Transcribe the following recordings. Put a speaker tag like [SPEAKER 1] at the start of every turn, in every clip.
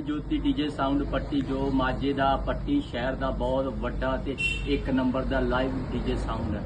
[SPEAKER 1] Live Jyoti DJ sound Patti, ਜੋ ਮਾਝੇ ਦਾ ਪੱਟੀ, ਸ਼ਹਿਰ ਦਾ ਬਹੁਤ ਵੱਡਾ ਤੇ ਇੱਕ ਨੰਬਰ ਦਾ ਲਾਈਵ ਡੀਜੇ ਸਾਊਂਡ ਹੈ।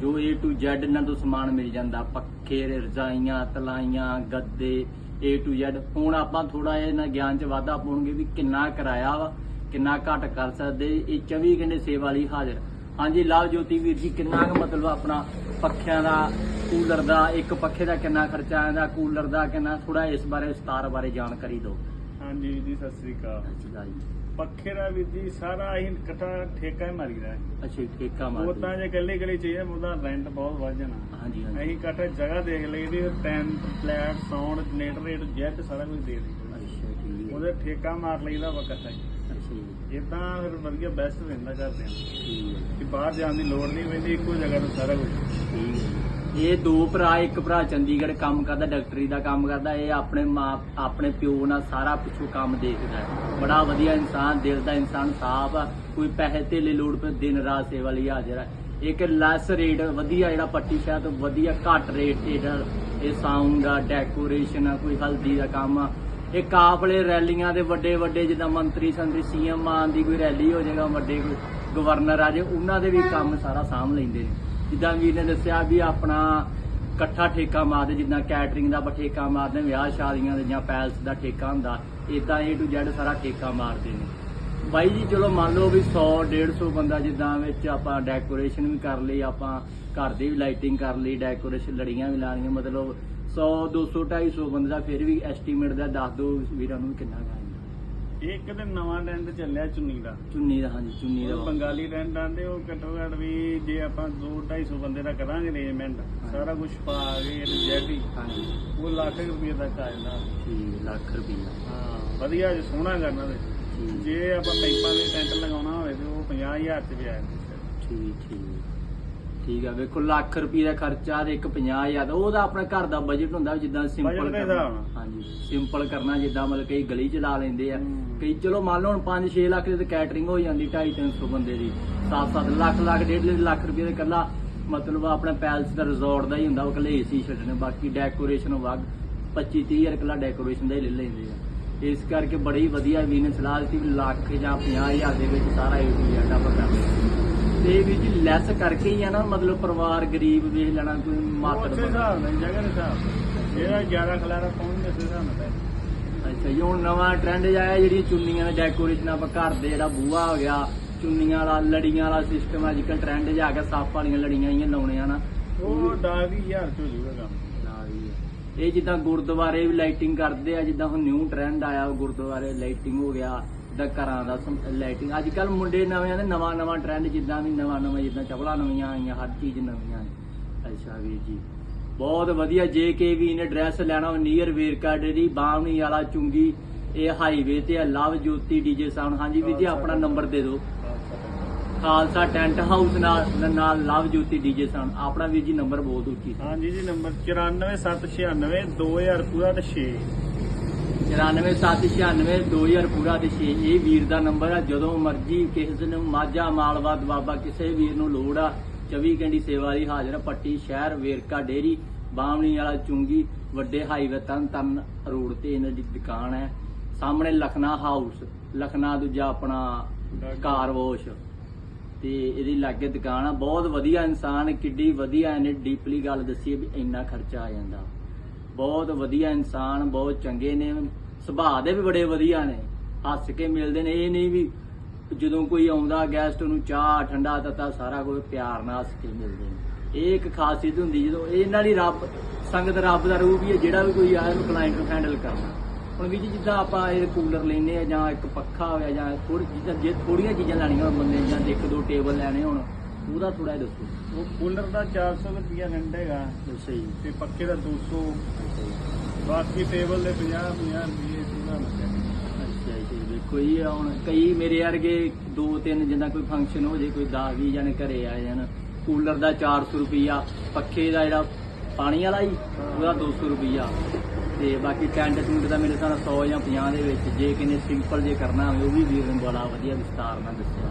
[SPEAKER 1] ਜੋ A to Z ਇਹਨਾਂ ਤੋਂ ਸਮਾਨ ਮਿਲ ਜਾਂਦਾ, ਪੱਖੇ, ਰਜ਼ਾਈਆਂ, ਤਲਾਈਆਂ, ਗੱਦੇ, A to Z ਹੁਣ ਆਪਾਂ ਥੋੜਾ ਜਿਹਾ ਇਹਨਾਂ ਗਿਆਨ ਚ ਵਾਧਾ ਪਾਉਣਗੇ ਵੀ ਕਿੰਨਾ ਕਿਰਾਇਆ ਵਾ, ਕਿੰਨਾ ਘੱਟ ਕਰ ਸਕਦੇ, ਇਹ 24 ਘੰਟੇ ਸੇਵਾ ਲਈ ਹਾਜ਼ਰ। ਹਾਂਜੀ ਲਾਭ ਜੋਤੀ ਵੀਰ ਜੀ, ਕਿੰਨਾ ਕੁ ਮਤਲਬ ਆਪਣਾ ਪੱਖਿਆਂ ਦਾ, ਕੂਲਰ ਦਾ, ਇੱਕ ਪੱਖੇ ਦਾ ਕਿੰਨਾ ਖਰਚਾ ਆਉਂਦਾ ਕੂਲਰ ਦਾ ਕਿੰਨਾ ਥੋੜਾ ਇਸ ਬਾਰੇ, ਵਿਸਤਾਰ ਬਾਰੇ ਜਾਣਕਾਰੀ ਦਿਓ।
[SPEAKER 2] ਹਾਂਜੀ ਵੀਰ ਜੀ ਸਤਿ ਸ੍ਰੀ ਅਕਾਲ।
[SPEAKER 1] ਅੱਛਾ ਜੀ।
[SPEAKER 2] ਪੱਖੇ ਦਾ ਵੀਰ ਜੀ ਸਾਰਾ ਅਸੀਂ ਇਕੱਠਾ ਠੇਕਾ ਹੀ ਮਾਰੀਦਾ ਹੈ।
[SPEAKER 1] ਅੱਛਾ ਠੇਕਾ
[SPEAKER 2] ਉਹ
[SPEAKER 1] ਮਾਰ
[SPEAKER 2] ਤਾਂ ਜੇ ਇਕੱਲੀ ਇਕੱਲੀ ਚਾਹੀਏ ਉਹਦਾ ਰੈਂਟ ਬਹੁਤ ਵੱਧ ਜਾਣਾ।
[SPEAKER 1] ਹਾਂਜੀ ਹਾਂਜੀ।
[SPEAKER 2] ਅਸੀਂ ਇਕੱਠਾ ਜਗ੍ਹਾ ਦੇਖ ਲਈ ਦੀ tent flat sound generator rate jet ਸਾਰਾ ਕੁਝ ਦੇ ਦਿੱਤਾ।
[SPEAKER 1] ਅੱਛਾ ਠੀਕ
[SPEAKER 2] ਉਹਦੇ ਠੇਕਾ ਮਾਰ ਲਈਦਾ ਵਾ ਇਕੱਠਾ ਹੀ। ਇਦਾਂ ਫਿਰ ਵਧੀਆ ਬੈਸਟ ਰਹਿੰਦਾ ਕਰਦੇ ਆ
[SPEAKER 1] ਠੀਕ ਹੈ।
[SPEAKER 2] ਕਿ ਬਾਹਰ ਜਾਣ ਦੀ ਲੋੜ ਨਹੀਂ ਪੈਂਦੀ ਇੱਕੋ ਜਗ੍ਹਾ ਤੋਂ ਸਾਰਾ ਕੁਝ।
[SPEAKER 1] ਠੀਕ ਹੈ ਇਹ ਦੋ ਭਰਾ, ਇੱਕ ਭਰਾ ਚੰਡੀਗੜ੍ਹ ਕੰਮ ਕਰਦਾ, ਡਾਕਟਰੀ ਦਾ ਕੰਮ ਕਰਦਾ, ਇਹ ਆਪਣੇ ਮਾਂ, ਆਪਣੇ ਪਿਓ ਨਾਲ ਸਾਰਾ ਪਿੱਛੋਂ ਕੰਮ ਦੇਖਦਾ ਹੈ। ਬੜਾ ਵਧੀਆ ਇਨਸਾਨ, ਦਿਲ ਦਾ ਇਨਸਾਨ ਸਾਫ਼ ਆ, ਕੋਈ ਪੈਸੇ ਧੇਲੇ ਲੋੜ ਪੈ ਦਿਨ ਰਾਤ ਸੇਵਾ ਲਈ ਹਾਜ਼ਰ ਹੈ ਇੱਕ ਲੈਸ ਰੇਟ ਵਧੀਆ ਜਿਹੜਾ ਪੱਟੀ ਸ਼ਾਹ ਤੋਂ ਵਧੀਆ ਘੱਟ ਰੇਟ ਤੇ ਜਿਹੜਾ ਇਹ ਸਾਊਂਡ ਆ ਡੈਕੋਰੇਸ਼ਨ ਆ, ਕੋਈ ਹਲਦੀ ਦਾ ਕੰਮ ਆ। ਇਹ ਕਾਫਲੇ ਰੈਲੀਆਂ ਦੇ ਵੱਡੇ ਵੱਡੇ, ਜਿੱਦਾਂ ਮੰਤਰੀ ਸੰਤਰੀ ਸੀਐਮ ਆਨ ਦੀ ਕੋਈ ਰੈਲੀ ਹੋ ਜਾਏਗਾ, ਵੱਡੇ ਕੋਈ ਗਵਰਨਰ ਆ ਜੇ, ਉਹਨਾਂ ਦੇ ਵੀ ਕੰਮ ਸਾਰਾ ਸਾਂਭ ਲੈਂਦੇ ਨੇ। ਜਿੱਦਾਂ ਵੀਰ ਨੇ ਦੱਸਿਆ ਵੀ ਆਪਣਾ ਇਕੱਠਾ ਠੇਕਾ ਮਾਰਦੇ, ਜਿੱਦਾਂ ਕੈਟਰਿੰਗ ਦਾ ਠੇਕਾ ਮਾਰਦੇ, ਵਿਆਹ ਸ਼ਾਦੀਆਂ ਦੇ ਜਾਂ ਪੈਲਸ ਦਾ ਠੇਕਾ ਹੁੰਦਾ ਇਦਾਂ A to Z ਸਾਰਾ ਠੇਕਾ ਮਾਰਦੇ ਨੇ। ਬਾਈ ਜੀ, ਚਲੋ ਮੰਨ ਲਓ ਵੀ 100 150 ਬੰਦਾ ਜਿੱਦਾਂ ਵਿੱਚ ਆਪਾਂ ਡੈਕੋਰੇਸ਼ਨ ਵੀ ਕਰ ਲਈ, ਆਪਾਂ ਘਰ ਦੀ ਵੀ ਲਾਈਟਿੰਗ ਕਰ ਲਈ ਡੈਕੋਰੇਸ਼ਨ ਲੜੀਆਂ ਵੀ ਲਾਣੀਆਂ ਮਤਲਬ 100 200 250 ਬੰਦੇ ਦਾ ਫਿਰ ਵੀ ਐਸਟੀਮੇਟ ਦਾ ਦੱਸ ਦਿਓ ਵੀਰਾਂ ਨੂੰ ਕਿੰਨਾ ਕੁ ਆਏਗਾ
[SPEAKER 2] ਇੱਕ ਨਵਾਂ ਟ੍ਰੈਂਡ ਚੱਲਿਆ ਚੁੰਨੀ ਦਾ।
[SPEAKER 1] ਚੁੰਨੀ ਦਾ ਹਾਂਜੀ ਚੁੰਨੀ ਦਾ।
[SPEAKER 2] ਉਹ ਬੰਗਾਲੀ ਟ੍ਰੈਂਡ ਆਂਦੇ ਉਹ ਘੱਟੋ ਘੱਟ ਵੀ ਜੇ ਆਪਾਂ 2 250 ਬੰਦੇ ਦਾ ਕਰਾਂਗੇ ਅਰੇਂਜਮੈਂਟ ਸਾਰਾ ਕੁਝ ਪਾ ਕੇ ਜੈਡੀ
[SPEAKER 1] ਹਾਂਜੀ।
[SPEAKER 2] ਉਹ ਲੱਖ ਰੁਪਏ ਤੱਕ ਆ ਜਾਂਦਾ।
[SPEAKER 1] ਠੀਕ ਲੱਖ ਰੁਪਈਆ
[SPEAKER 2] ਹਾਂ ਵਧੀਆ ਜੇ ਸੋਹਣਾ ਕਰਨਾ ਤੇ। ਜੇ ਆਪਾਂ ਪਾਈਪਾਂ ਦੇ ਟੈਂਟ ਲਗਾਉਣਾ ਹੋਵੇ ਤੇ ਉਹ 50000 ਚ ਵੀ ਆ ਜਾਂਦਾ।
[SPEAKER 1] ਠੀਕ ਠੀਕ। ਠੀਕ ਆ ਵੇਖੋ ਲੱਖ ਰੁਪਏ ਦਾ ਖਰਚਾ ਤੇ ਇੱਕ 50000 ਦਾ ਉਹਦਾ ਆਪਣੇ ਘਰ ਦਾ ਬਜਟ ਹੁੰਦਾ ਜਿੱਦਾਂ ਸਿੰਪਲ
[SPEAKER 2] Budget ਦੇ
[SPEAKER 1] ਕਰਨਾ
[SPEAKER 2] ਹਿਸਾਬ ਨਾਲ।
[SPEAKER 1] ਹਾਂਜੀ ਸਿੰਪਲ ਕਰਨਾ ਜਿੱਦਾਂ ਮਤਲਬ ਕਈ ਗਲੀ ਚ ਲਾ ਲੈਂਦੇ ਆ
[SPEAKER 2] ਹੂੰ।
[SPEAKER 1] ਕਈ ਚਲੋ ਮੰਨ ਲਓ ਹੁਣ 5-6 ਲੱਖ ਦੀ ਕੈਟਰਿੰਗ ਹੋ ਜਾਂਦੀ 2.5-300 ਬੰਦੇ ਦੀ 7-7 ਲੱਖ ਲੱਖ ਡੇਢ ਡੇਢ ਲੱਖ ਰੁਪਏ ਦੇ ਇਕੱਲਾ ਮਤਲਬ ਆਪਣੇ ਪੈਲਸ ਦਾ ਰਿਜ਼ੋਰਟ ਦਾ ਹੀ ਹੁੰਦਾ ਉਹ ਇਕੱਲੇ ਏਸੀ ਛੱਡਣੇ ਬਾਕੀ ਡੈਕੋਰੇਸ਼ਨ ਵਗ 25-30 ਹਜ਼ਾਰ ਇਕੱਲਾ ਡੈਕੋਰੇਸ਼ਨ ਦਾ ਹੀ ਲੈ ਲੈਂਦੇ ਆ ਇਸ ਕਰਕੇ ਬੜੀ ਵਧੀਆ ਵੀ ਨੇ ਸਲਾਹ ਦਿੱਤੀ ਵੀ ਲੱਖ ਜਾਂ 50000 ਦੇ ਵਿੱਚ ਸਾਰਾ ਏ ਟੂ ਜ਼ੈਡ ਆਪਾਂ ਕਰ ਤੇ ਵੀ ਜੀ ਲੈਸ ਕਰਕੇ ਹੀ ਆ ਨਾ ਮਤਲਬ ਪਰਿਵਾਰ ਗਰੀਬ ਵੇਖ ਲੈਣਾ ਕੋਈ ਮਾਤੜ
[SPEAKER 2] ਉਸੇ ਹਿਸਾਬ ਨਾਲ ਜਗ੍ਹਾ ਦੇ ਹਿਸਾਬ ਨਾਲ। ਜਿਹੜਾ 11 ਖਲਾਰਾ ਪਹੁੰਚ ਉਸ ਹਿਸਾਬ ਨਾਲ ਪੈਸੇ।
[SPEAKER 1] ਅੱਛਾ ਜੀ ਹੁਣ ਨਵਾਂ ਟ੍ਰੈਂਡ ਆਇਆ ਜਿਹੜੀਆਂ ਚੁੰਨੀਆਂ ਦਾ ਡੈਕੋਰੇਸ਼ਨ ਆਪਾਂ ਘਰ ਦੇ ਜਿਹੜਾ ਬੂਹਾ ਹੋ ਗਿਆ ਚੁੰਨੀਆਂ ਵਾਲਾ ਲੜੀਆਂ ਵਾਲਾ ਸਿਸਟਮ ਅੱਜ ਕੱਲ ਟ੍ਰੈਂਡ ਜਾ ਗਿਆ ਸੱਪ ਵਾਲੀਆਂ ਲੜੀਆਂ ਆਈਆਂ ਲਾਉਣੇ ਆ ਨਾ
[SPEAKER 2] ਉਹ ਡਾਕ ਹੀ ਹਜ਼ਾਰ ਚ ਹੋ ਜਾਊਗਾ ਕੰਮ
[SPEAKER 1] ਹੀ। ਇਹ ਜਿੱਦਾਂ ਗੁਰਦੁਆਰੇ ਵੀ ਲਾਈਟਿੰਗ ਕਰਦੇ ਆ ਜਿੱਦਾਂ ਹੁਣ ਨਿਊ ਟ੍ਰੈਂਡ ਆਇਆ ਗੁਰਦੁਆਰੇ ਲਾਈਟਿੰਗ ਹੋ ਗਿਆ ਜਿੱਦਾਂ ਘਰਾਂ ਦਾ ਲਾਈਟਿੰਗ ਅੱਜ ਕੱਲ ਮੁੰਡੇ ਨਵੇਂ ਦੇ ਨਵਾਂ ਨਵਾਂ ਟ੍ਰੈਂਡ ਜਿੱਦਾਂ ਵੀ ਨਵਾਂ ਨਵਾਂ ਜਿੱਦਾਂ ਚਪਲਾਂ ਨਵੀਆਂ ਆਈਆਂ ਹਰ ਚੀਜ਼ ਨਵੀਆਂ ਆਈ। ਅੱਛਾ ਵੀਰ ਜੀ। ਬਹੁਤ ਵਧੀਆ ਜੇ ਕੇ ਵੀ ਨੇ ਡਰੈਸ ਲੈਣਾ ਨੀਅਰ ਵੇਰਕਾ ਡੇਰੀ ਬਾਵਣੀ ਵਾਲਾ ਚੁੰਗੀ ਇਹ ਹਾਈਵੇ ਤੇ ਆ ਲਵ ਜੋਤੀ ਡੀਜੇ ਸਾਊਂਡ ਹਾਂਜੀ ਵੀਰ ਜੀ ਆਪਣਾ ਨੰਬਰ ਦੇ ਦਿਓ। ਖਾਲਸਾ ਟੈਂਟ। ਹਾਊਸ ਨਾਲ ਨਾਲ ਲਵ ਜੋਤੀ ਡੀਜੇ ਸਾਊਂਡ ਆਪਣਾ ਵੀਰ ਜੀ ਨੰਬਰ ਬਹੁਤ ਉੱਚੀ।
[SPEAKER 2] ਹਾਂਜੀ ਜੀ ਨੰਬਰ 94796 2000 ਪੂਰਾ ਤੇ 6
[SPEAKER 1] 94796 2000 ਪੂਰਾ ਤੇ 6 ਇਹ ਵੀਰ ਦਾ ਨੰਬਰ ਆ। ਜਦੋਂ ਮਰਜ਼ੀ ਕਿਸੇ ਨੂੰ ਮਾਝਾ, ਮਾਲਵਾ ਦੁਆਬਾ ਕਿਸੇ ਵੀਰ ਨੂੰ ਲੋੜ ਆ 24 ਘੰਟੀ ਸੇਵਾ ਲਈ ਹਾਜ਼ਰ ਆ। ਪੱਟੀ ਸ਼ਹਿਰ, ਵੇਰਕਾ ਡੇਰੀ ਬਾਵਣੀ ਵਾਲਾ ਚੁੰਗੀ, ਵੱਡੇ ਹਾਈਵੇ ਤਰਨ ਤਰਨ ਰੋਡ ਤੇ ਇਹਨਾਂ ਦੀ ਦੁਕਾਨ ਹੈ। ਸਾਹਮਣੇ ਲਖਨਾ ਹਾਊਸ ਲਖਨਾ ਦੂਜਾ ਆਪਣਾ ਕਾਰ ਵਾਸ਼ ਤੇ ਇਹਦੀ ਲਾਗੇ ਦੁਕਾਨ ਆ। ਬਹੁਤ ਵਧੀਆ ਇਨਸਾਨ, ਕਿੱਡੀ ਵਧੀਆ, ਇਹਨੇ ਡੀਪਲੀ ਗੱਲ ਦੱਸੀ ਵੀ ਇੰਨਾ ਖਰਚਾ ਆ ਜਾਂਦਾ। ਬਹੁਤ ਵਧੀਆ ਇਨਸਾਨ ਬਹੁਤ ਚੰਗੇ ਨੇ ਸੁਭਾਅ ਦੇ ਵੀ ਬੜੇ ਵਧੀਆ ਨੇ। ਹੱਸ ਕੇ ਮਿਲਦੇ ਨੇ। ਇਹ ਨਹੀਂ ਵੀ ਜਦੋਂ ਕੋਈ ਆਉਂਦਾ ਗੈਸਟ ਨੂੰ ਚਾਹ ਠੰਡਾ ਤੱਤਾ ਸਾਰਾ ਕੁਝ ਪਿਆਰ ਨਾਲ ਹੱਸ ਕੇ ਮਿਲਦੇ ਨੇ। ਇਹ ਇੱਕ ਖਾਸੀਅਤ ਹੁੰਦੀ ਜਦੋਂ ਇਹਨਾਂ ਦੀ ਰੱਬ ਸੰਗਤ ਰੱਬ ਦਾ ਰੂਪ ਹੀ ਹੈ ਜਿਹੜਾ ਵੀ ਕੋਈ ਆਇਆ ਉਹਨੂੰ ਕਲਾਇੰਟ ਨੂੰ ਹੈਂਡਲ ਕਰਨਾ ਹੁਣ ਵੀ ਜੀ ਜਿੱਦਾਂ ਆਪਾਂ ਇਹ ਕੂਲਰ ਲੈਨੇ ਆ ਜਾਂ ਇੱਕ ਪੱਖਾ ਹੋਇਆ ਜਾਂ ਥੋੜੀ ਜਿੱਦਾਂ ਜੇ ਥੋੜੀਆਂ ਚੀਜ਼ਾਂ ਲੈਣੀਆਂ ਹੋਣ ਬੰਦੇ ਨੇ, ਜਾਂ ਇੱਕ ਦੋ ਟੇਬਲ ਲੈਣੇ ਹੋਣ ਉਹਦਾ ਥੋੜਾ ਜਿਹਾ ਦੱਸੋ।
[SPEAKER 2] ਉਹ ਕੂਲਰ ਦਾ 400 ਰੁਪਿਆ ਘੰਟ ਹੈਗਾ।
[SPEAKER 1] ਦੱਸੋ ਜੀ।
[SPEAKER 2] ਤੇ ਪੱਕੇ ਦਾ 200 ਬਾਕੀ ਟੇਬਲ ਦੇ 50 50 ਰੁਪਏ ਪੂਰਾ ਲੱਗਿਆ
[SPEAKER 1] ਅੱਛਾ ਜੀ ਦੇਖੋ ਜੀ ਹੁਣ ਕਈ ਮੇਰੇ ਵਰਗੇ ਦੋ ਤਿੰਨ ਜਿੱਦਾਂ ਕੋਈ ਫੰਕਸ਼ਨ ਹੋ ਜੇ ਕੋਈ 10 20 ਜਣੇ ਘਰੇ ਆ ਜਾਣ ਕੂਲਰ ਦਾ 400 ਰੁਪਈਆ ਪੱਖੇ ਦਾ ਜਿਹੜਾ ਪਾਣੀ ਵਾਲਾ ਹੀ ਉਹਦਾ 200 ਰੁਪਈਆ। ਤੇ ਬਾਕੀ ਟੈਂਟ ਟੂੰਟ ਦਾ ਮੇਰੇ ਨਾਲ 100 ਜਾਂ 50 ਦੇ ਵਿੱਚ ਜੇ ਕਿਨੇ ਸਿੰਪਲ ਜੇ ਕਰਨਾ ਹੋਵੇ ਉਹ ਵੀ ਵੀਰ ਨੇ ਬੜਾ ਵਧੀਆ ਵਿਸਤਾਰ ਨਾਲ ਦੱਸਿਆ।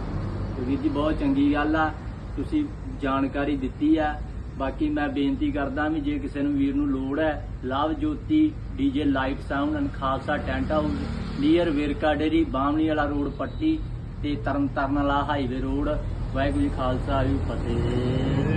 [SPEAKER 1] ਤੇ ਵੀਰ ਜੀ ਬਹੁਤ ਚੰਗੀ ਗੱਲ ਆ। ਤੁਸੀਂ ਜਾਣਕਾਰੀ ਦਿੱਤੀ ਆ। ਬਾਕੀ ਮੈਂ ਬੇਨਤੀ ਕਰਦਾ ਵੀ ਜੇ ਕਿਸੇ ਨੂੰ ਵੀਰ ਨੂੰ ਲੋੜ ਹੈ, love Jyoti, DJ light sound and Khalsa tent house, near Verka dairy, Bamni ਵਾਲਾ ਰੋਡ ਪੱਟੀ ਤੇ ਤਰਨ ਤਾਰਨ ਵਾਲਾ ਹਾਈਵੇ ਰੋਡ। ਵਾਹਿਗੁਰੂ ਜੀ ਖਾਲਸਾ ਜੀ ਫਤਿਹ।